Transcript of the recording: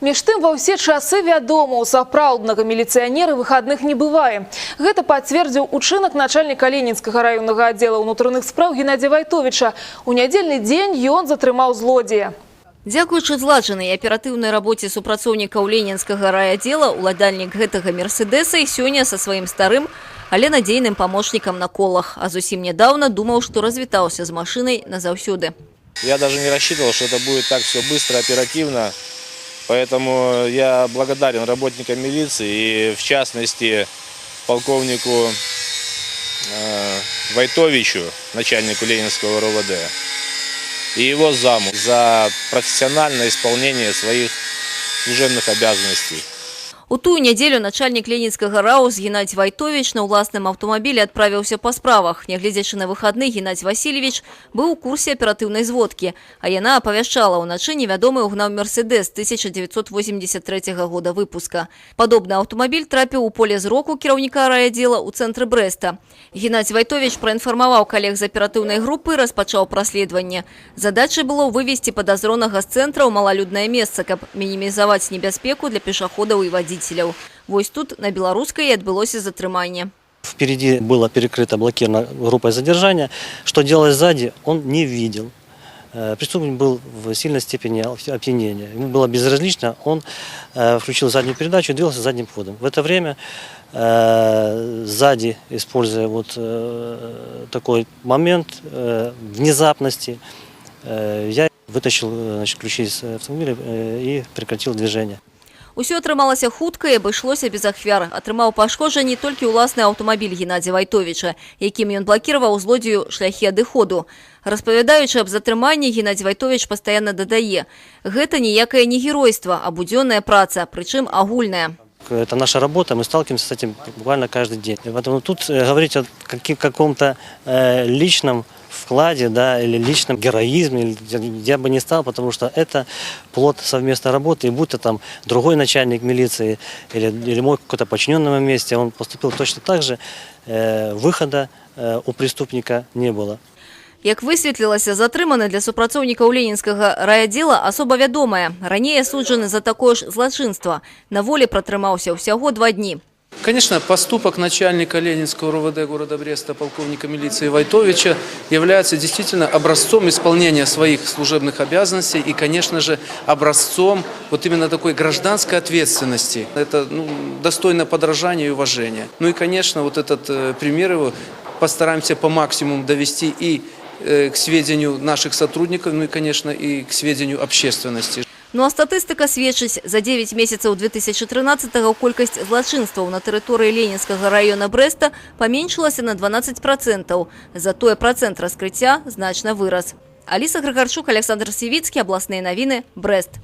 Між тым ва ўсе часы вядома, у сапраўднага міліцыянера выхадных не бывае. Гэта пацвердзіў учынак начальніка Ленінскага раённага аддзела ўнутраных спраў Геннадзя Вайтовіча. У нядзельны дзень ён затрымаў злодзея. Дзякуючы зладжанай аператыўнай рабоце супрацоўнікаў ленінскага райаддзела уладальнік гэтага мерседеса і сёння са сваім старым, але надзейным памочнікам на колах, а зусім нядаўна думаў, што развітаўся з машынай назаўсёды. Я даже не рассчитывал, что это будет так все быстро, оперативно. Поэтому я благодарен работникам милиции и в частности полковнику э, Войтовичу, начальнику Ленинского РОВД, и его заму за профессиональное исполнение своих служебных обязанностей. У тую нядзелю начальнік ленінскага рау Геннадзь Вайтович на ўласным аўтамабілі адправіўся па справах. Нягледзячы на выхадны Геннадзь Васильевич быў у курсе аператыўнай зводкі, а яна апавяшчала ўначы невядомы угнаў Мерседес 1983 года выпуска. Падобны аўтамабіль трапіў у поле зроку кіраўніка райаддзела ў цэнтры Брэста. Геннадзь Вайтович праінфармаваў калег з аператыўнай групы і распачаў праследаванне. Задачай было вывесці падазронага з цэнтра ў малалюднае месца, каб мінімізаваць небяспеку для пешаходаў і вадзіцеляў. Вось тут на беларускай і адбылося затрыманне. Впереди было перекрыто блокировано группой задержания. Что делать сзади, он не видел. Э, Преступник был в сильной степени опьянения. Ему было безразлично, он э, включил заднюю передачу и двигался задним ходом. В это время э, сзади, используя вот такой момент внезапности, я вытащил значит, ключи из автомобиля и прекратил движение. Усё атрымалася хутка і абышлося без ахвяр. Атрымаў пашкоджанні толькі ўласны аўтамабіль Геннадзя Вайтовіча, якім ён блакіраваў злодзею шляхі адыходу. Распавядаючы аб затрыманні, Геннадзь Вайтовіч пастаянна дадае: гэта ніякае не геройства, а будзённая праца, прычым агульная. Это наша работа, мы сталкиваемся с этим буквально каждый день. Поэтому тут э, говорить о каком-то э, личном вкладе, да, или личном героизме я- бы не стал, потому что это плод совместной работы. И будь то там другой начальник милиции или, или мой какой-то подчиненный месте, он поступил точно так же, э, выхода у преступника не было. Як высветлілася, затрыманы для супрацоўнікаў ленінскага райаддзела асоба вядомая. Раней асуджаны за такое ж злачынства. На волі пратрымаўся ўсяго два дні. Конечно, поступок начальника Ленинского РУВД города Бреста, полковника милиции Войтовича, является действительно образцом исполнения своих служебных обязанностей и, конечно же, образцом вот именно такой гражданской ответственности. Это ну, достойно подражания и уважения. Ну и, конечно, вот этот э, пример его постараемся по максимуму довести и э, к сведению наших сотрудников, ну и, конечно, и к сведению общественности. Ну а статыстыка сведчыць, за 9 месяцаў 2013-го колькасць злачынстваў на тэрыторыі Ленінскага раёна Брэста паменшылася на 12%. Затое працэнт раскрыцця значна вырас. Аліса Грыгарчук, Александр Сівіцкі, абласныя навіны, Брэст.